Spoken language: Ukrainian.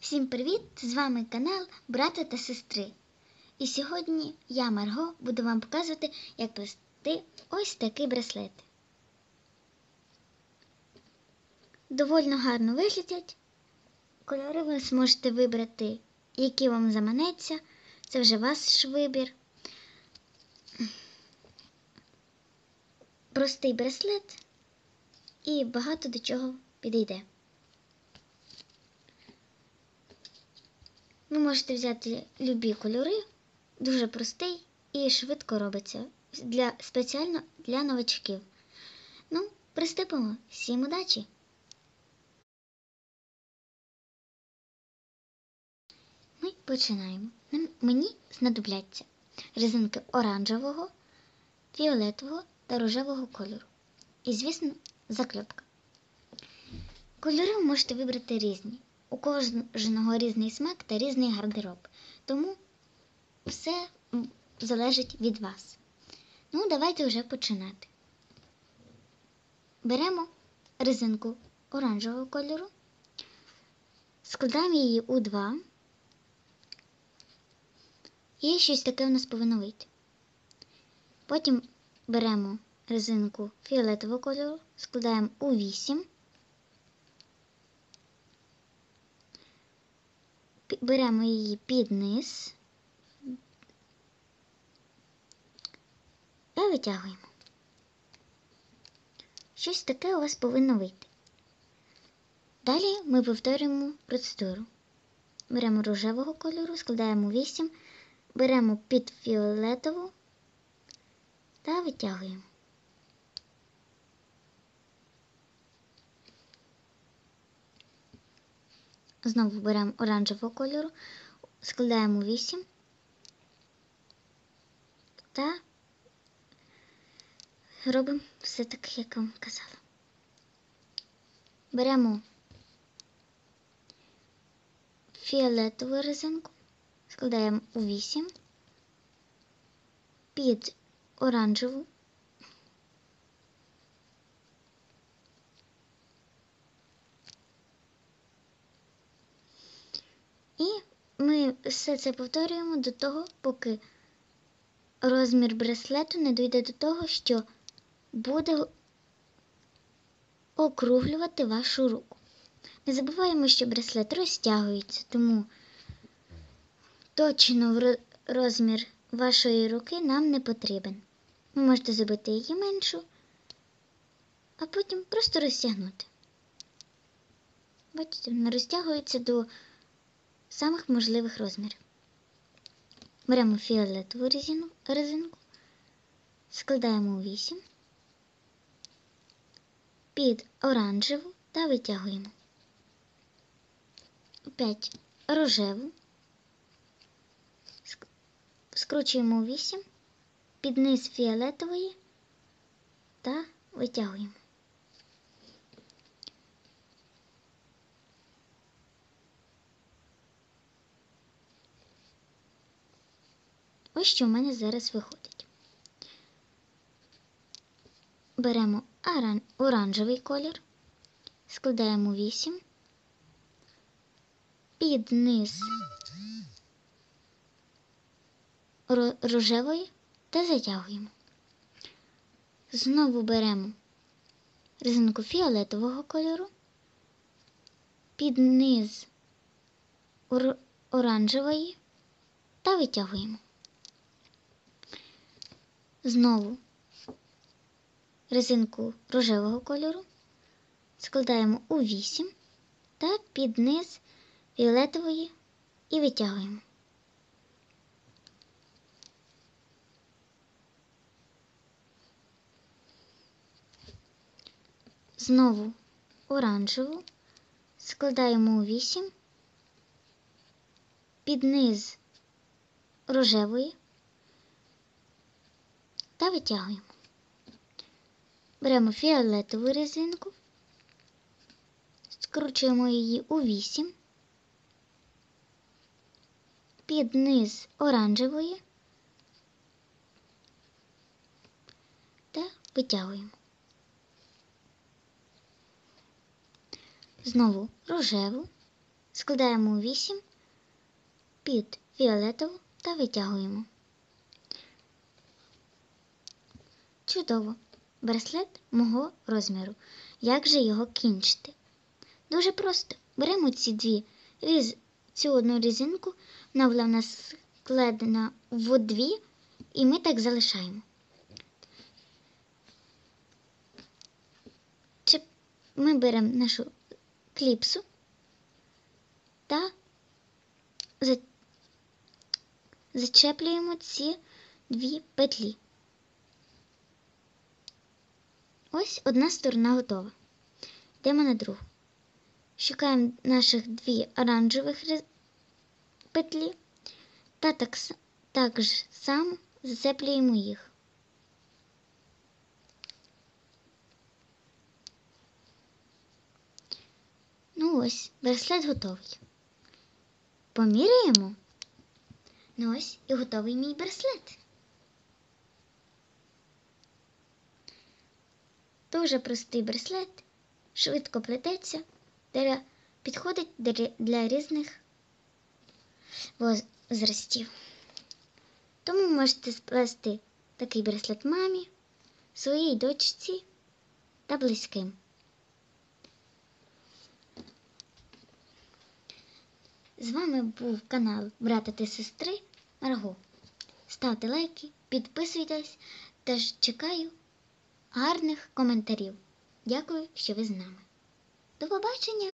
Всім привіт! З вами канал Брата та сестри. І сьогодні я, Марго, буду вам показувати, як плести ось такий браслет. Довольно гарно виглядять. Кольори ви зможете вибрати, які вам заманеться. Це вже ваш вибір. Простий браслет і багато до чого підійде. Ви можете взяти любі кольори, дуже простий і швидко робиться для, спеціально для новачків. Ну, приступимо. Всім удачі! Ми починаємо. Мені знадобляться резинки оранжевого, фіолетового та рожевого кольору. І, звісно, закльопка. Кольори ви можете вибрати різні. У кожного різний смак та різний гардероб. Тому все залежить від вас. Ну, давайте вже починати. Беремо резинку оранжевого кольору, складаємо її у два. І щось таке у нас повинно вийти. Потім беремо резинку фіолетового кольору, складаємо у 8. Беремо її під низ і витягуємо. Щось таке у вас повинно вийти. Далі ми повторюємо процедуру. Беремо рожевого кольору, складаємо 8, беремо під фіолетову та витягуємо. Знову беремо оранжевого кольору, складаємо 8 та робимо все так, як вам казала. Беремо фіолетову резинку, складаємо у 8 під оранжеву. І ми все це повторюємо до того, поки розмір браслету не дійде до того, що буде округлювати вашу руку. Не забуваємо, що браслет розтягується, тому точно розмір вашої руки нам не потрібен. Ви можете зробити її меншу, а потім просто розтягнути. Бачите, вона розтягується до самих можливих розмірів. Беремо фіолетову резину, резинку, складаємо у 8, під оранжеву та витягуємо. Опять рожеву, скручуємо у 8, під низ фіолетової та витягуємо. Ось що в мене зараз виходить. Беремо оран- оранжевий колір, складаємо 8, під низ ро- рожевої та затягуємо. Знову беремо резинку фіолетового кольору, під низ ор- оранжевої та витягуємо. Знову. Резинку рожевого кольору. Складаємо у 8 та під низ фіолетової і витягуємо. Знову оранжеву. Складаємо у 8 під низ рожевої та витягуємо. Беремо фіолетову резинку, скручуємо її у 8, під низ оранжевої та витягуємо. Знову рожеву складаємо у 8 під фіолетову та витягуємо. Чудово! Браслет мого розміру. Як же його кінчити? Дуже просто. Беремо ці дві різ... цю одну різинку, вона була в нас складена в дві, і ми так залишаємо. Ми беремо нашу кліпсу та за- зачеплюємо ці дві петлі. Ось одна сторона готова. Йдемо на другу. Шукаємо наших дві оранжевих петлі та так, так ж само зацеплюємо їх. Ну ось, браслет готовий. Поміряємо. Ну ось і готовий мій браслет. Дуже простий браслет, швидко плететься, підходить для- різних возрастів. Тому можете сплести такий браслет мамі, своїй дочці та близьким. З вами був канал Брата та сестри Марго. Ставте лайки, підписуйтесь та ж чекаю гарних коментарів. Дякую, що ви з нами. До побачення!